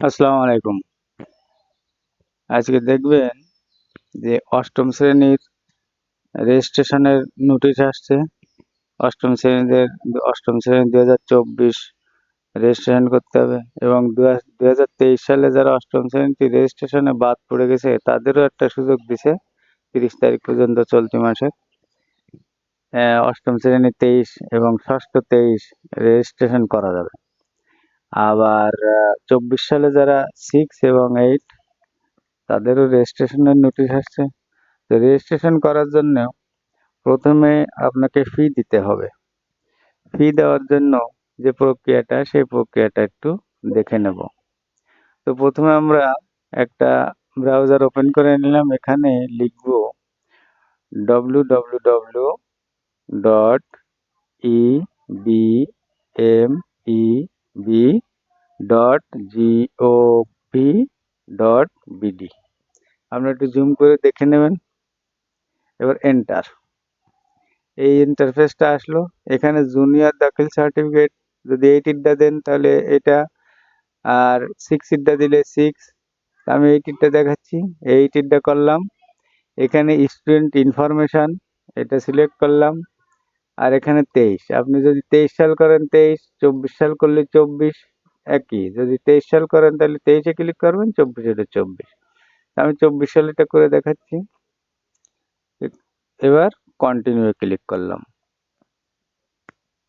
আসসালামু আলাইকুম। আজকে দেখবেন যে অষ্টম শ্রেণির রেজিস্ট্রেশনের নোটিশ আসছে। অষ্টম শ্রেণীদের, অষ্টম শ্রেণি দু হাজার চব্বিশ রেজিস্ট্রেশন করতে হবে এবং দু হাজার তেইশ সালে যারা অষ্টম শ্রেণীতে রেজিস্ট্রেশনে বাদ পড়ে গেছে, তাদেরও একটা সুযোগ দিছে তিরিশ তারিখ পর্যন্ত চলতি মাসে অষ্টম শ্রেণি তেইশ এবং ষষ্ঠ তেইশ রেজিস্ট্রেশন করা যাবে। আবার চব্বিশ সালে যারা সিক্স এবং এইট তাদেরও রেজিস্ট্রেশনের নোটিশ আসছে। তো রেজিস্ট্রেশন করার জন্য প্রথমে আপনাকে ফি দিতে হবে। ফি দেওয়ার জন্য যে প্রক্রিয়াটা, সেই প্রক্রিয়াটা একটু দেখে নেব। তো প্রথমে আমরা একটা ব্রাউজার ওপেন করে নিলাম। এখানে লিখব W W W dot E B M E B dot GOV dot BD আপনি একটু জুম করে দেখে নেবেন। এবার এন্টার এই ইন্টারফেসটা আসলো। এখানে জুনিয়র দাখিল সার্টিফিকেট যদি এইটিরটা দেন তাহলে এটা আর সিক্স ইটটা দিলে সিক্স আমি এইটিরটা দেখাচ্ছি। এইটিরটা করলাম। এখানে স্টুডেন্ট ইনফরমেশান এটা সিলেক্ট করলাম। আর এখানে তেইশ। আপনি যদি তেইশ সাল করেন, তেইশ, চব্বিশ সাল করলে চব্বিশ। একই। যদি তেইশ সাল করেন, তাহলে তেইশে ক্লিক করবেন, চব্বিশ হলে চব্বিশ। আমি চব্বিশ সালেটা করে দেখাচ্ছি। এবার কন্টিনিউ ক্লিক করলাম।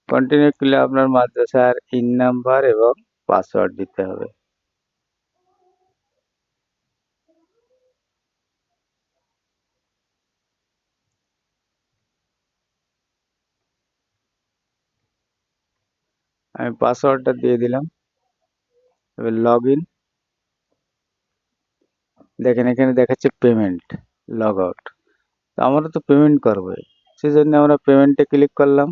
কন্টিনিউ করলে আপনার মাদ্রাসার ইন নাম্বার এবং পাসওয়ার্ড দিতে হবে। আমি পাসওয়ার্ডটা দিয়ে দিলাম। এবার লগ ইন দেখেন, এখানে দেখাচ্ছে পেমেন্ট লগ আউট তো আমরা তো পেমেন্ট করব সেই জন্য আমরা পেমেন্টে ক্লিক করলাম।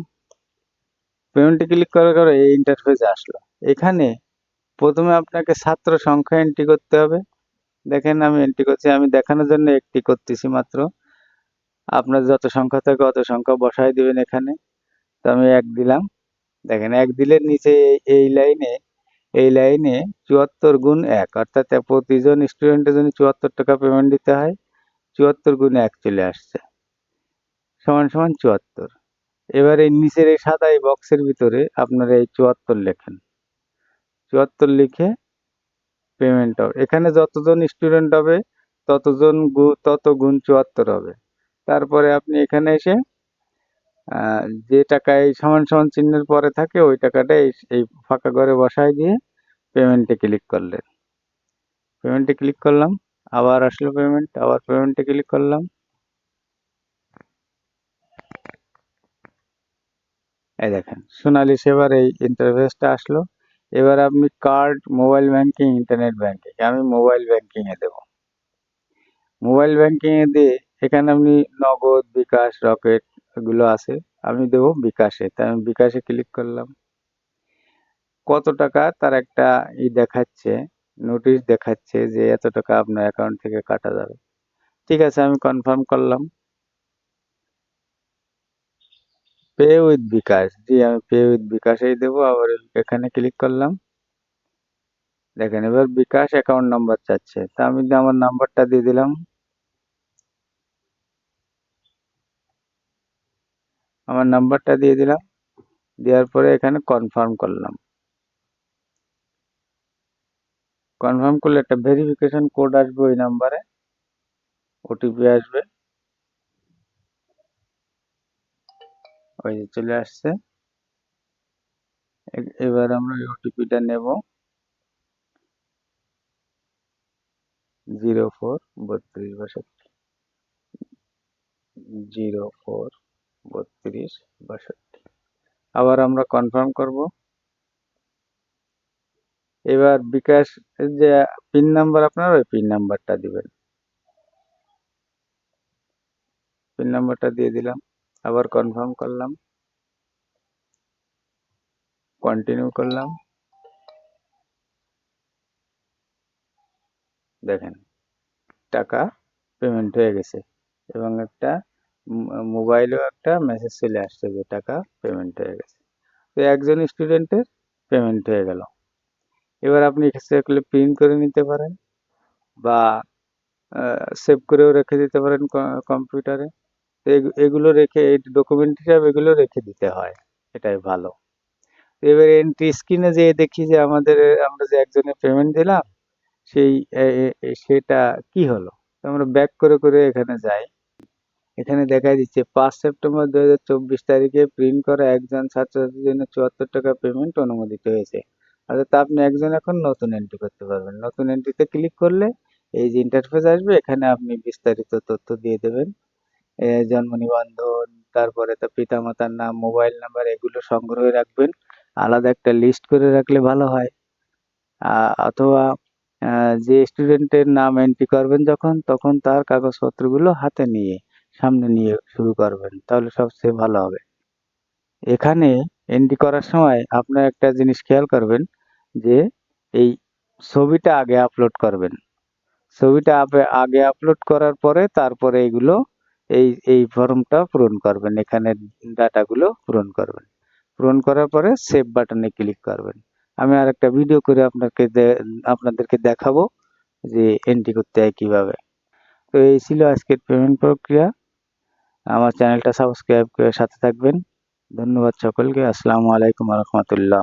পেমেন্টে ক্লিক করার পরে এই ইন্টারফেস আসলো। এখানে প্রথমে আপনাকে ছাত্র সংখ্যা এন্ট্রি করতে হবে। দেখেন, আমি এন্ট্রি করছি। আমি দেখানোর জন্য একটি করতেছি মাত্র। আপনার যত সংখ্যা থাকে অত সংখ্যা বসাই দিবেন এখানে। তো আমি এক দিলাম। দেখেন, এক দিলে নিচে এই- এই লাইনে এই লাইনে চুয়াত্তর গুণ এক, অর্থাৎ প্রতিজন স্টুডেন্টের জন্য চুয়াত্তর টাকা পেমেন্ট দিতে হয়, চুয়াত্তর গুণ এক চলে আসছে, সমান সমান চুয়াত্তর। এবার এই নিচের এই সাদা এই বক্সের ভিতরে আপনারা এই চুয়াত্তর লেখেন, চুয়াত্তর লিখে পেমেন্ট হবে। এখানে যতজন স্টুডেন্ট হবে, ততজন গু- তত গুণ চুয়াত্তর হবে। তারপরে আপনি এখানে এসে যে টাকা এই সমান সমান চিহ্নের পরে থাকে, ওই টাকাটা এই ফাঁকা ঘরে বসায় দিয়ে পেমেন্টে ক্লিক করলেন পেমেন্টে ক্লিক করলাম, আবার আসলো পেমেন্ট আবার পেমেন্টে ক্লিক করলাম। এই দেখেন, সোনালি সেবার এই ইন্টারফেসটা আসলো। এবার আপনি card mobile banking internet banking আমি মোবাইল ব্যাংকিং এ দেব। মোবাইল ব্যাংকিং এ দিয়ে এখানে আপনি নগদ, বিকাশ, রকেট এগুলো আছে, আমি দেব বিকাশে। তাই আমি বিকাশে ক্লিক করলাম। কত টাকা? তার একটা ই দেখাচ্ছে, নোটিশ দেখাচ্ছে যে এত টাকা আপনার অ্যাকাউন্ট থেকে কাটা যাবে। ঠিক আছে, আমি কনফার্ম করলাম। পে উইথ বিকাশ। জি, আমি পে উইথ বিকাশেই দেবো, আবার এখানে ক্লিক করলাম। দেখেন, এবার বিকাশ অ্যাকাউন্ট নাম্বার চাচ্ছে। তা আমি আমার নাম্বারটা দিয়ে দিলাম আমার নাম্বারটা দিয়ে দিলাম। দেওয়ার পরে এখানে কনফার্ম করলাম। কনফার্ম করলে একটা ভেরিফিকেশন কোড আসবে ওই নাম্বারে ওটিপি আসবে। ওই যে চলে আসছে। এবার আমরা ওই ওটিপিটা নেব। জিরো ফোর বত্রিশ বাষট্টি। জিরো ফোর বত্রিশ, বাষট্টি। আবার আমরা কনফার্ম করব। এবার বিকাশ যে পিন নাম্বার আপনার, ওই পিন নাম্বারটা দিবেন। পিন নাম্বারটা দিয়ে দিলাম। আবার কনফার্ম করলাম। কন্টিনিউ করলাম। দেখেন, টাকা পেমেন্ট হয়ে গেছে। এবং একটা মোবাইলেও একটা মেসেজ চলে আসছে যে টাকা পেমেন্ট হয়ে গেছে। তো একজন স্টুডেন্টের পেমেন্ট হয়ে গেল। এবার আপনি করলে প্রিন্ট করে নিতে পারেন বা সেভ করেও রেখে দিতে পারেন কম্পিউটারে তো এগু- এগুলো রেখে, এই ডকুমেন্ট হিসাবে এগুলো রেখে দিতে হয়। এটাই ভালো। এবার এন্ট্রি স্ক্রিনে যেয়ে দেখি যে আমাদের, আমরা যে একজনের পেমেন্ট দিলাম, সেই সেটা কি হলো? আমরা ব্যাক করে করে এখানে যাই। এখানে দেখা দিচ্ছে, পাঁচ সেপ্টেম্বর দু হাজার চব্বিশ তারিখে প্রিন্ট করা একজন ছাত্রছাত্রীর জন্য চুয়াত্তর টাকা পেমেন্ট অনুমোদিত হয়েছে। অর্থাৎ আপনি একজন এখন নতুন এন্ট্রি করতে পারবেন। নতুন এন্ট্রিতে ক্লিক করলে এই যে ইন্টারফেস আসবে, এখানে আপনি বিস্তারিত তথ্য দিয়ে দেবেন। জন্ম নিবন্ধন, তারপরে তো পিতামাতার নাম মোবাইল নাম্বার এগুলো সংগ্রহে রাখবেন। আলাদা একটা লিস্ট করে রাখলে ভালো হয়। অথবা যে স্টুডেন্টের নাম এন্ট্রি করবেন যখন, তখন তার কাগজপত্রগুলো হাতে নিয়ে সামনে নিয়ে শুরু করবেন, তাহলে সবচেয়ে ভালো হবে। এখানে এন্ট্রি করার সময় আপনার একটা জিনিস খেয়াল করবেন, যে এই ছবিটা আগে আপলোড করবেন। ছবিটা আগে আপলোড করার পরে তারপরে এগুলো এই এই ফর্মটা পূরণ করবেন, এখানে ডাটাগুলো পূরণ করবেন। পূরণ করার পরে সেভ বাটনে ক্লিক করবেন। আমি আর একটা ভিডিও করে আপনাকে আপনাদেরকে দেখাবো যে এন্ট্রি করতে হয় কীভাবে। তো এই ছিল আজকের পেমেন্ট প্রক্রিয়া। আমার চ্যানেলটা সাবস্ক্রাইব করে সাথে থাকবেন। ধন্যবাদ সকলকে। আসসালামু আলাইকুম রহমতুল্লাহ।